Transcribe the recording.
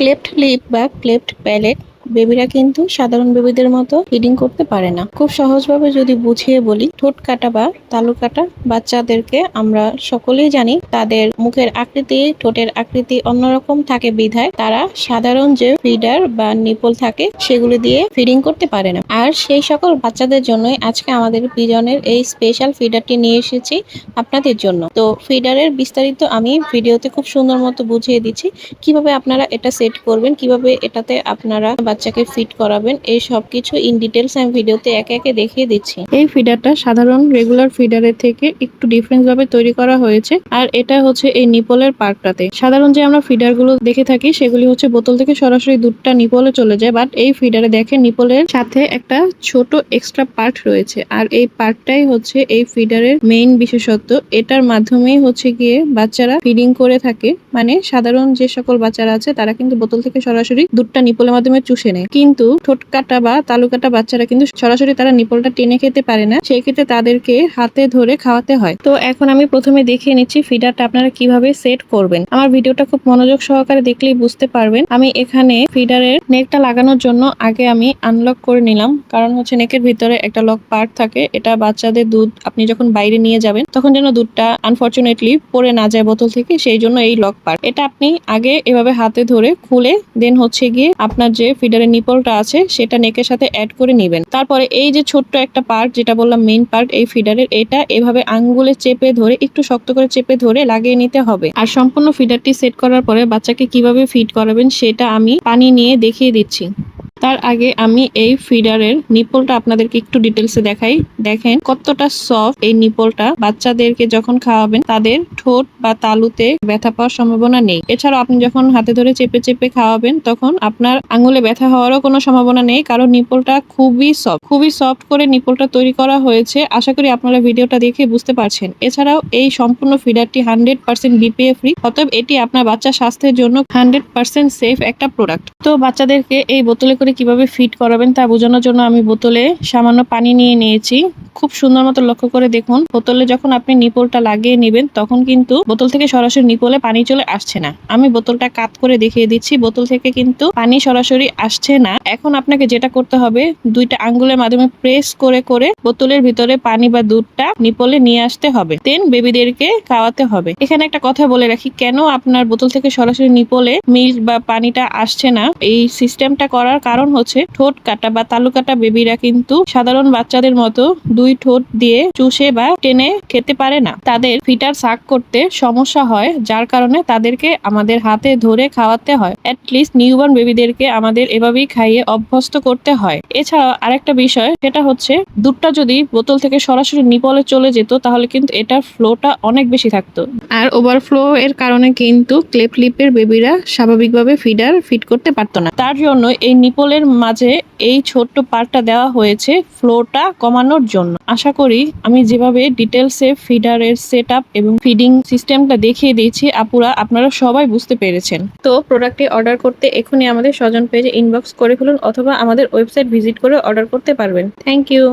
Cleft lip বা cleft palate বেবিরা কিন্তু সাধারণ বেবিদের মতো ফিডিং করতে পারে না। খুব সহজভাবে যদি বুঝিয়ে বলি, ঠোঁট কাটা বা তালু কাটা বাচ্চাদেরকে আমরা সকলেই জানি, তাদের মুখের আকৃতি, ঠোঁটের আকৃতি অন্যরকম থাকে বিধায় তারা সাধারণ যে ফিডার বা নিপল থাকে, সেগুলি দিয়ে ফিডিং করতে পারে না। আর সেই সকল বাচ্চাদের জন্যই আজকে আমাদের পিজনের এই স্পেশাল ফিডারটি নিয়ে এসেছি আপনাদের জন্য। তো ফিডারের বিস্তারিত আমি ভিডিওতে খুব সুন্দর মতো বুঝিয়ে দিচ্ছি, কীভাবে আপনারা এটা সেট করবেন, কীভাবে এটাতে আপনারা বাচ্চাকে ফিট করাবেন, এই সব কিছু ইন ডিটেলস আমি ভিডিওতে একে একে দেখিয়ে দিচ্ছি। এই ফিডারটা সাধারণ রেগুলার ফিডারের থেকে একটু ডিফারেন্স ভাবে তৈরি করা হয়েছে, আর এটা হচ্ছে এই নিপলের পার্টটাতে। সাধারণ যে আমরা ফিডারগুলো দেখে থাকি, সেগুলি হচ্ছে বোতল থেকে সরাসরি দুধটা নিপলে চলে যায় বাট এই ফিডারে দেখেন নিপলের সাথে একটা ছোট এক্সট্রা পার্ট রয়েছে, আর এই পার্টটাই হচ্ছে এই ফিডারের মেইন বিশেষত্ব। এটার মাধ্যমেই হচ্ছে গিয়ে বাচ্চারা ফিডিং করে থাকে মানে সাধারণ যে সকল বাচ্চারা আছে, তারা কিন্তু বোতল থেকে সরাসরি দুধটা নিপলের মাধ্যমে চুষে নেয়। কিন্তু ঠোঁট কাটা বা তালু কাটা বাচ্চারা কিন্তু সরাসরি তারা নিপলটা টেনে খেতে পারে না। সেই ক্ষেত্রে তাদেরকে হাতে ধরে খাওয়াতে হয়। তো এখন আমি প্রথমে দেখিয়ে নিচ্ছি ফিডারটা আপনারা কীভাবে সেট করবেন। আমার ভিডিওটা খুব মনোযোগ সহকারে দেখলেই বুঝতে পারবেন। আমি এখানে ফিডারের নেকটা লাগানোর জন্য আগে আমি আনলক করে নিলাম। কারণ হচ্ছে নেকের ভিতরে একটা লক পার্ট থাকে। এটা বাচ্চাদের দুধ আপনি যখন বাইরে নিয়ে যাবেন, তখন যেন দুধটা আনফর্চুনেটলি পড়ে না যায় বোতল থেকে, সেই জন্য এই লক পার্ট এটা আপনি আগে এভাবে হাতে ধরে খুলে দেন হচ্ছে গিয়ে আপনার যে ফিডারের নিপলটা আছে, সেটা নেকের সাথে অ্যাড করে নেবেন। তারপরে এই যে ছোট্ট একটা পার্ট যেটা বললাম মেইন পার্ট এই ফিডারের এটা এভাবে আঙ্গুলে চেপে ধরে, একটু শক্ত করে চেপে ধরে লাগিয়ে নিতে হবে। আর সম্পূর্ণ ফিডারটি সেট করার পরে বাচ্চাকে কীভাবে ফিড করাবেন, সেটা আমি পানি নিয়ে দেখিয়ে দিচ্ছি। তার আগে আমি এই ফিডারের নিপলটা আপনাদেরকে একটু ডিটেলসে দেখাই। দেখেন কতটা সফট এই নিপলটা বাচ্চাদেরকে যখন খাওয়াবেন, তাদের ঠোঁট বা তালুতে ব্যথা পাওয়ার সম্ভাবনা নেই। এছাড়াও আপনি যখন হাতে ধরে চেপে চেপে খাওয়াবেন, তখন আপনার আঙুলে ব্যথা হওয়ারও কোনো সম্ভাবনা নেই, কারণ নিপলটা খুবই সফট খুবই সফট করে নিপলটা তৈরি করা হয়েছে। আশা করি আপনারা ভিডিওটা দেখে বুঝতে পারছেন। এছাড়াও এই সম্পূর্ণ ফিডারটি হান্ড্রেড পার্সেন্ট বিপিএ ফ্রি অতএব এটি আপনার বাচ্চা স্বাস্থ্যের জন্য হান্ড্রেড পার্সেন্ট সেফ একটা প্রোডাক্ট তো বাচ্চাদেরকে এই বোতলে করে কীভাবে ফিট করাবেন তা বোঝানোর জন্য আমি বোতলে সামান্য পানি নিয়ে নিয়েছি। খুব সুন্দর মতো লক্ষ্য করে দেখুন, বোতলে যখন আপনি নিপলটা লাগিয়ে নেবেন, তখন কিন্তু বোতল থেকে সরাসরি নিপলে পানি চলে আসছে না। আমি বোতলটা কাত করে দেখিয়ে দিচ্ছি, বোতল থেকে কিন্তু পানি সরাসরি আসছে না। এখন আপনাকে যেটা করতে হবে, দুইটা আঙ্গুলের মাধ্যমে প্রেস করে করে বোতলের ভিতরে পানি বা দুধটা নিপলে নিয়ে আসতে হবে। দেন বেবিদেরকে খাওয়াতে হবে। এখানে একটা কথা বলে রাখি, কেন আপনার বোতল থেকে সরাসরি নিপলে মিল্ক বা পানিটা আসছে না? এই সিস্টেমটা করার কারণ হচ্ছে ঠোঁট কাটা বা তালু কাটা বেবিরা কিন্তু সাধারণ বাচ্চাদের মতো দুই ঠোঁট দিয়ে চুষে বা টেনে খেতে পারে না। তাদের ফিটার সাক করতে সমস্যা হয়, যার কারণে তাদেরকে আমাদের হাতে ধরে খাওয়াতে হয়। অ্যাটলিস্ট নিউবর্ন বেবিদেরকে আমাদের এভাবেই খাইয়ে অভ্যস্ত করতে হয়। এছাড়াও আরেকটা বিষয়, সেটা হচ্ছে দুধটা যদি বোতল থেকে সরাসরি নিপলে চলে যেত, তাহলে কিন্তু এটার ফ্লোটা অনেক বেশি থাকতো। আর ওভারফ্লো এর কারণে কিন্তু ক্লেপ লিপের বেবিরা স্বাভাবিকভাবে ফিডার ফিট করতে পারতো না। তার জন্য এই নিপলের মাঝে এই ছোট্ট পার্টটা দেওয়া হয়েছে ফ্লোটা কমানোর জন্য। আশা করি আমি যেভাবে ডিটেলসে ফিডারের সেট এবং ফিডিং সিস্টেমটা দেখিয়ে দিয়েছি, আপুরা, আপনারা সবাই বুঝতে পেরেছেন। তো প্রোডাক্টটি অর্ডার করতে এখনই আমাদের স্বজন পেজে ইনবক্স করে ফেলুন অথবা আমাদের ওয়েবসাইট ভিজিট করে অর্ডার করতে পারবেন। Thank you